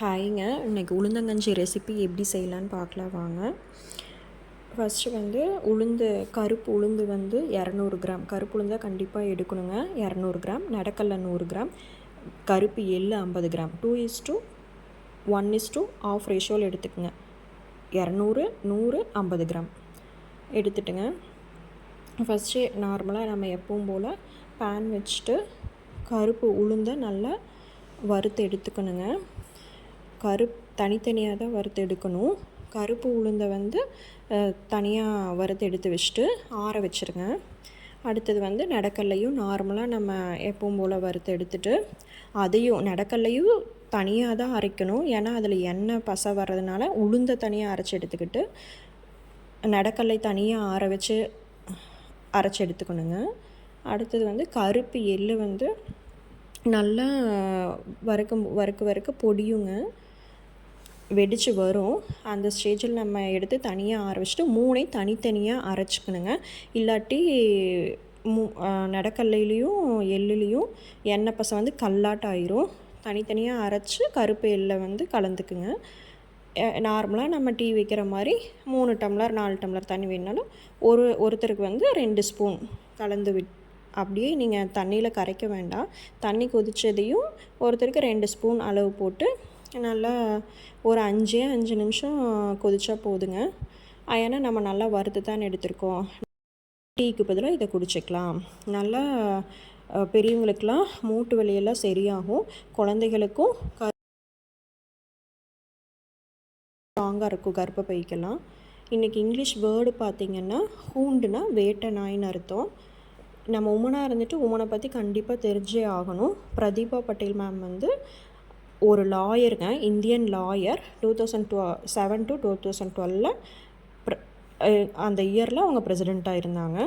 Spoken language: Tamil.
ஹாய்ங்க. இன்னைக்கு உளுந்தங்கஞ்சி ரெசிபி எப்படி செய்யலான்னு பார்க்கலாம் வாங்க. ஃபஸ்ட்டு வந்து உளுந்து கருப்பு உளுந்து வந்து இரநூறு கிராம். கருப்பு உளுந்தாக கண்டிப்பாக எடுக்கணுங்க. இரநூறு கிராம். நடக்கல்ல நூறு கிராம். கருப்பு எள்ளு ஐம்பது gram. Two is to one is to half ரேஷியோவில் எடுத்துக்கோங்க. இரநூறு நூறு ஐம்பது கிராம். எடுத்துட்டுங்க. ஃபஸ்ட்டு நார்மலாக நம்ம எப்பவும் போல் பேன் வச்சுட்டு கருப்பு உளுந்தை நல்லா வறுத்து எடுத்துக்கணுங்க. கருப் தனித்தனியாக தான் வறுத்து எடுக்கணும். கருப்பு உளுந்தை வந்து தனியாக வறுத்து எடுத்து வச்சுட்டு ஆற வச்சுருங்க. அடுத்தது வந்து நடக்கல்லையும் நார்மலாக நம்ம எப்பவும் போல் வறுத்து எடுத்துட்டு அதையும் நடக்கல்லையும் தனியாக தான் அரைக்கணும். ஏன்னா அதில் எண்ணெய் பசை வர்றதுனால உளுந்தை தனியாக அரைச்சி எடுத்துக்கிட்டு நடக்கல்லை தனியாக ஆற வச்சு அரைச்சி எடுத்துக்கணுங்க. அடுத்தது வந்து கருப்பு எள்ளு வந்து நல்லா வறுக்கும் வறுக்க வறுக்க பொடியுங்க. வெடித்து வரும். அந்த ஸ்டேஜில் நம்ம எடுத்து தனியாக ஆற வச்சுட்டு மூணையும் தனித்தனியாக அரைச்சிக்கணுங்க. இல்லாட்டி மூ நடக்கல்லையிலையும் எள்ளுலேயும் எண்ணெய் பசை வந்து கல்லாட்டாயிரும். தனித்தனியாக அரைச்சி கருப்பு எள்ளை வந்து கலந்துக்குங்க. நார்மலாக நம்ம டீ வைக்கிற மாதிரி மூணு டம்ளர் நாலு டம்ளர் தண்ணி வேணாலும் ஒரு ஒருத்தருக்கு வந்து ரெண்டு ஸ்பூன் கலந்து விட் அப்படியே நீங்கள் தண்ணியில் கரைக்க வேண்டாம். தண்ணி கொதித்ததையும் ஒருத்தருக்கு ரெண்டு ஸ்பூன் அளவு போட்டு நல்லா ஒரு அஞ்சே அஞ்சு நிமிஷம் கொதிச்சா போதுங்க. ஏன்னா நம்ம நல்லா வறுத்து தான் எடுத்திருக்கோம். டீக்கு பதிலாக இதை குடிச்சிக்கலாம். நல்லா பெரியவங்களுக்கெல்லாம் மூட்டு வலியெல்லாம் சரியாகும். குழந்தைகளுக்கும் க ஸ்ட்ராங்காக இருக்கும் கர்ப்பப்பைக்கெல்லாம். இன்றைக்கி இங்கிலீஷ் வேர்டு பார்த்திங்கன்னா ஹூண்டுனா வேட்டை நாயின்னு அர்த்தம். நம்ம உமனாக இருந்துட்டு உமனை பற்றி கண்டிப்பாக தெரிஞ்சே ஆகணும். பிரதீபா பட்டேல் மேம் வந்து ஒரு லாயருங்க Indian lawyer two thousand two seven to two thousand டுவெலில் அந்த இயரில் அவங்க ப்ரெசிடெண்ட்டாக இருந்தாங்க.